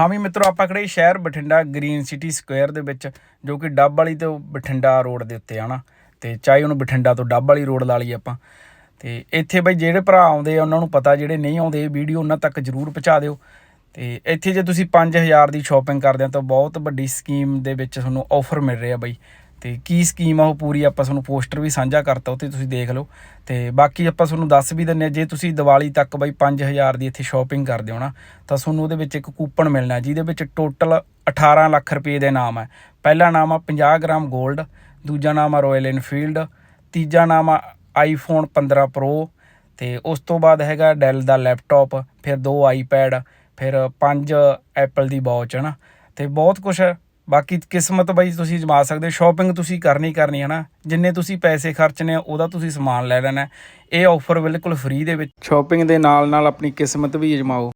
ਹਾਂ ਵੀ ਮਿੱਤਰੋ, ਆਪਾਂ ਖੜੇ ਸ਼ਹਿਰ ਬਠਿੰਡਾ ਗ੍ਰੀਨ ਸਿਟੀ ਸਕੁਅਰ ਦੇ ਵਿੱਚ, ਜੋ ਕਿ ਡੱਬ ਵਾਲੀ ਤੋਂ ਬਠਿੰਡਾ ਰੋਡ ਦੇ ਉੱਤੇ ਆ ਨਾ। ਤੇ ਚਾਹੇ ਉਹਨੂੰ ਬਠਿੰਡਾ ਤੋਂ ਡੱਬ ਵਾਲੀ ਰੋਡ ਲਾ ਲਈ ਆਪਾਂ। ਤੇ ਇੱਥੇ ਬਈ ਜਿਹੜੇ ਭਰਾ ਆਉਂਦੇ ਆ, ਉਹਨਾਂ ਨੂੰ ਪਤਾ, ਜਿਹੜੇ ਨਹੀਂ ਆਉਂਦੇ, ਇਹ ਵੀਡੀਓ ਉਹਨਾਂ ਤੱਕ ਜਰੂਰ ਪਹੁੰਚਾ ਦਿਓ। ਤੇ ਇੱਥੇ ਜੇ ਤੁਸੀਂ 5000 ਦੀ ਸ਼ਾਪਿੰਗ ਕਰਦੇ ਆ, ਤਾਂ ਬਹੁਤ ਵੱਡੀ ਸਕੀਮ ਦੇ ਵਿੱਚ ਤੁਹਾਨੂੰ ਆਫਰ ਮਿਲ ਰਿਹਾ ਬਈ। ਤੇ ਕੀ ਸਕੀਮ ਆ ਉਹ ਪੂਰੀ ਆਪਾਂ ਤੁਹਾਨੂੰ ਪੋਸਟਰ ਵੀ ਸਾਂਝਾ ਕਰਤਾ ਉੱਤੇ ਤੁਸੀਂ ਦੇਖ ਲਓ। ਤੇ ਬਾਕੀ ਆਪਾਂ ਤੁਹਾਨੂੰ ਦੱਸ ਵੀ ਦਿੰਨੇ ਆ, ਜੇ ਤੁਸੀਂ ਦੀਵਾਲੀ ਤੱਕ ਬਈ 5000 ਦੀ ਇੱਥੇ ਸ਼ਾਪਿੰਗ ਕਰਦੇ ਹੋ ਨਾ, ਤਾਂ ਤੁਹਾਨੂੰ ਉਹਦੇ ਵਿੱਚ ਇੱਕ ਕੂਪਨ ਮਿਲਣਾ, ਜਿਹਦੇ ਵਿੱਚ ਟੋਟਲ 18 ਲੱਖ ਰੁਪਏ ਦੇ ਨਾਮ ਹੈ ਪਹਿਲਾ ਨਾਮ ਆ 50 ਗ੍ਰਾਮ 골ਡ ਦੂਜਾ ਨਾਮ ਆ ਰਾਇਲ ਇਨਫੀਲਡ ਤੀਜਾ ਨਾਮ ਆ ਆਈਫੋਨ 15 ਪ੍ਰੋ ਤੇ ਉਸ ਤੋਂ ਬਾਅਦ ਹੈਗਾ ਡੈਲ ਦਾ ਲੈਪਟਾਪ ਫਿਰ ਦੋ ਆਈਪੈਡ ਫਿਰ ਪੰਜ ਐਪਲ ਦੀ ਵਾਚ ਹੈ ਨਾ। ਤੇ ਬਹੁਤ ਕੁਝ ਹੈ ਬਾਕੀ ਕਿਸਮਤ ਬਾਈ ਤੁਸੀਂ ਜਮਾ ਸਕਦੇ ਸ਼ਾਪਿੰਗ ਤੁਸੀਂ ਕਰਨੀ ਕਰਨੀ ਹੈ ਨਾ। ਜਿੰਨੇ ਤੁਸੀਂ ਪੈਸੇ ਖਰਚਨੇ ਆ, ਉਹਦਾ ਤੁਸੀਂ ਸਮਾਨ ਲੈ ਲੈਣਾ ਇਹ ਆਫਰ ਬਿਲਕੁਲ ਫ੍ਰੀ ਦੇ ਵਿੱਚ। ਸ਼ਾਪਿੰਗ ਦੇ ਨਾਲ ਨਾਲ ਆਪਣੀ ਕਿਸਮਤ ਵੀ ਅਜਮਾਓ।